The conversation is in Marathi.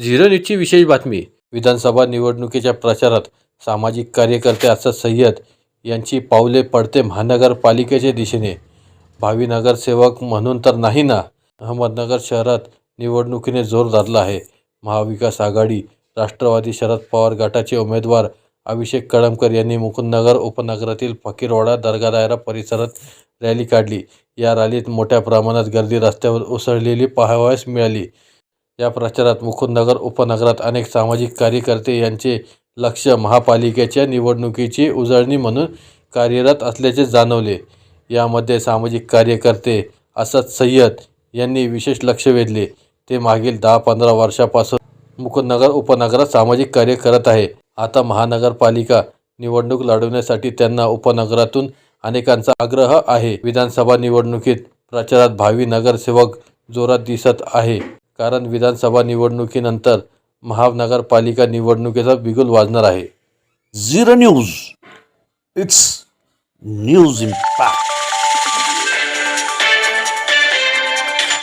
झिरो न्यूजची विशेष बातमी. विधानसभा निवडणुकीच्या प्रचारात सामाजिक कार्यकर्ते असद सय्यद यांची पावले पडते महानगरपालिकेच्या दिशेने. भावी नगरसेवक म्हणून तर नाही ना अहमदनगर शहरात निवडणुकीने जोर धरला आहे. महाविकास आघाडी राष्ट्रवादी शरद पवार गटाचे उमेदवार अभिषेक कळमकर यांनी मुकुंदनगर उपनगरातील फकीरवाडा दर्गा दायरा परिसरात रॅली काढली. या रॅलीत मोठ्या प्रमाणात गर्दी रस्त्यावर उसळलेली पाहावयास मिळाली. या प्रचारात मुकुंदनगर उपनगरात अनेक सामाजिक कार्यकर्ते यांचे लक्ष महापालिकेच्या निवडणुकीची उजळणी म्हणून कार्यरत असल्याचे जाणवले. यामध्ये सामाजिक कार्यकर्ते असद सय्यद यांनी विशेष लक्ष वेधले. ते मागील दहा पंधरा वर्षापासून मुकुंदनगर उपनगरात सामाजिक कार्य करत आहे. आता महानगरपालिका निवडणूक लढवण्यासाठी त्यांना उपनगरातून अनेकांचा आग्रह आहे. विधानसभा निवडणुकीत प्रचारात भावी नगरसेवक जोरात दिसत आहे. कारण विधानसभा निवडणुकीनंतर महानगरपालिका निवडणुकीचा बिगुल वाजणार आहे. Zero news. It's news impact.